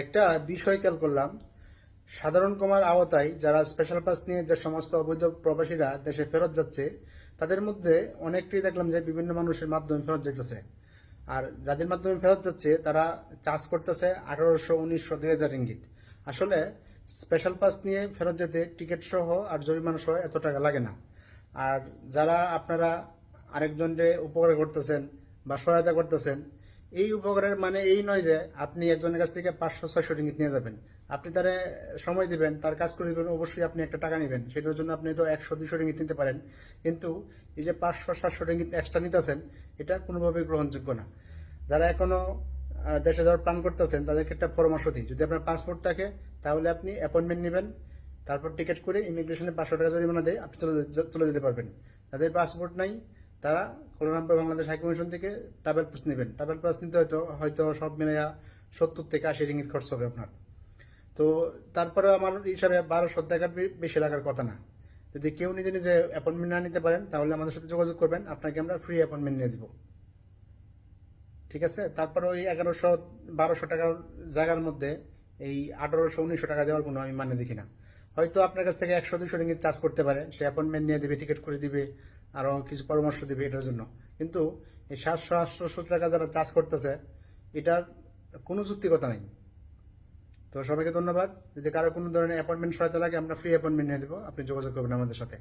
একটা বিষয় খেয়াল করলাম। সাধারণ কমার আওতায় যারা স্পেশাল পাস নিয়ে যে সমস্ত অবৈধ প্রবাসীরা দেশে ফেরত যাচ্ছে, তাদের মধ্যে অনেকটি দেখলাম যে বিভিন্ন মানুষের মাধ্যমে ফেরত যেতেছে আর যাদের মাধ্যমে ফেরত যাচ্ছে, তারা চার্জ করতেছে আঠারোশো উনিশশো দুই হাজার ইঙ্গিত আসলে স্পেশাল পাস নিয়ে ফেরত যেতে টিকিট সহ আর জরিমানা সহ এত টাকা লাগে না। আর যারা আপনারা আরেকজনকে উপকার করতেছেন বা সহায়তা করতেছেন এই উপকারের মানে এই নয় যে আপনি একজনের কাছ থেকে পাঁচশো ছয়শো রিঙ্গিত নিয়ে যাবেন। আপনি তারে সময় দিবেন তার কাজ করে দিবেন অবশ্যই আপনি একটা টাকা নেবেন। সেটার জন্য আপনি তো একশো দুশো রিঙ্গিত নিতে পারেন। কিন্তু এই যে পাঁচশো সাতশো রিঙ্গিত এক্সট্রা নিতেছেন এটা কোনোভাবেই গ্রহণযোগ্য না। যারা এখনও আহ, দেশে যাওয়ার প্ল্যান করতেছেন তাদেরকে একটা পরামর্শ দিই। যদি আপনার পাসপোর্ট থাকে তাহলে আপনি অ্যাপয়েন্টমেন্ট নেবেন তারপর টিকিট করে ইমিগ্রেশনে পাঁচশো টাকা জরিমানা দিয়ে আপনি চলে চলে যেতে পারবেন। যাদের পাসপোর্ট নাই তারা Kuala Lumpur Bangladesh high commission থেকে ট্রাভেল পাস নেবেন। ট্রাভেল পাস নিতে হয়তো হয়তো সব মিলে সত্তর থেকে আশি রিঙ্গিত খরচ হবে আপনার। তো তারপরে আমার হিসাবে বারোশো টাকার বে- বেশি লাগার কথা না। যদি কেউ নিজে নিজে অ্যাপয়েন্টমেন্ট না নিতে পারেন, তাহলে আমাদের সাথে যোগাযোগ করবেন, আপনাকে আমরা ফ্রি অ্যাপয়েন্টমেন্ট নিয়ে দিব। ঠিক আছে? তারপরে ওই এগারোশো, বারোশো টাকার জায়গার মধ্যে এই আঠারোশো, উনিশশো টাকা দেওয়ার কোনো আমি মানে দেখি না। হয়তো আপনার কাছ থেকে একশো, দুশো রিঙ্গিত চার্জ করতে পারে। সে অ্যাপয়েন্টমেন্ট নিয়ে দেবে টিকিট করে দিবে আরও কিছু পরামর্শ দেবে এটার জন্য। কিন্তু এই সাতশো, আটশো টাকা যারা চার্জ করতেছে, এটার কোনো যুক্তিকতা নেই। তো সবাইকে ধন্যবাদ। যদি কারও কোনো ধরনের অ্যাপয়েন্টমেন্ট সহায়তা লাগে, আমরা ফ্রি অ্যাপয়েন্টমেন্ট নিয়ে দেবো। আপনি যোগাযোগ করবেন আমাদের সাথে।